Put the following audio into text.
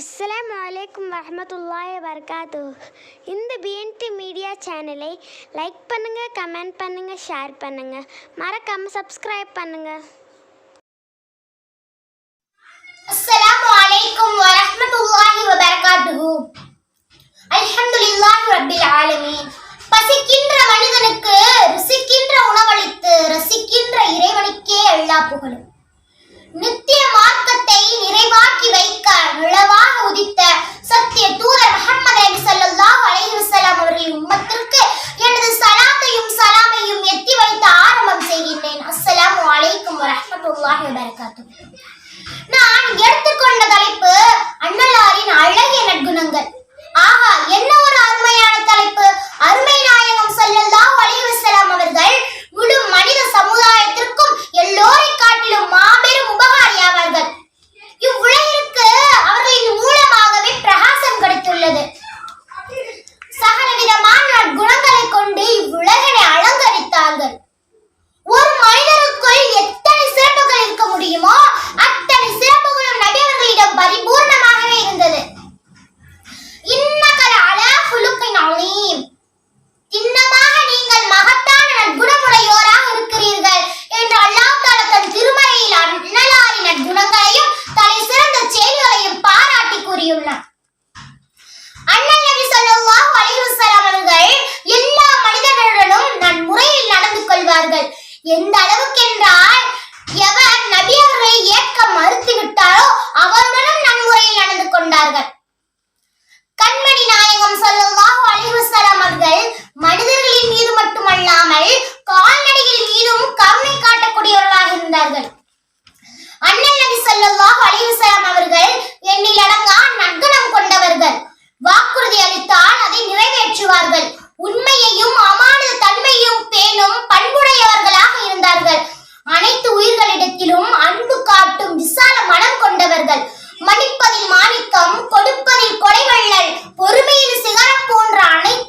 அஸ்லாம் வலைக்கம் வரமத்துல்லாய் வரகாத்து இந்த பிஎன்டி மீடியா சேனலை லைக் பண்ணுங்கள் கமெண்ட் பண்ணுங்கள் ஷேர் பண்ணுங்கள் மறக்காமல் சப்ஸ்கிரைப் பண்ணுங்கள் அஸ்லாம் வலைக்கம் வரமத்துல்லாஹி வரகாத்து அல்ஹம்துலில்லாஹி ரப்பில் ஆலமீன். பசிக்கின்ற மனிதனுக்கு ருசிக்கின்ற உணவளித்து ரசிக்கின்ற இறைவனுக்கே எல்லா புகழும். நித்தியமாக மார்க்கத்தை நிறைவாக்கி வைக்க நிலவாக உதித்த சத்திய தூதர் முகமது நபி ஸல்லல்லாஹு அலைஹி வஸல்லம் அவர்களின் உம்மத்திற்கு எனது சலாத்தையும் சலாமையும் எத்தி வைத்து ஆரம்பம் செய்கின்றேன். அஸ்ஸலாமு அலைக்கும் வரஹ்மத்துல்லாஹி வபரகாத்துஹு. நான் எடுத்துக்கொண்ட தலைப்பு அண்ணலாரின் அழகிய கொண்டார்கள் எந்த அளவுக்கு என்றால் எவர் நபி அவர்களை ஏற்க மறுத்து விட்டாரோ அவருடனும் நன்முறையில் நடந்து கொண்டார்கள். கண்மணி நாயகம் ஸல்லல்லாஹு அலைஹி அவர்கள் மனிதர்களின் மீது மட்டுமல்லாமல் கால்நடைகள் மீதும் கருணை காட்டக்கூடியவர்களாக இருந்தார்கள். அண்ணன் நபி ஸல்லல்லாஹு அலைஹி அவர்கள் எண்ணில் அடங்கா நற்குணம் கொண்டவர்கள். வாக்குறுதி அளித்தால் அதை நிறைவேற்றுவார்கள். உண்மையையும் அமானத பண்புடையவர்களாக இருந்தார்கள். அனைத்து உயிர்களிடத்திலும் அன்பு காட்டும் விசால மனம் கொண்டவர்கள். மன்னிப்பதில் மாணிக்கம் கொடுப்பதில் கொடைவள்ளல் பொறுமையில் சிகரம் போன்ற அனைத்து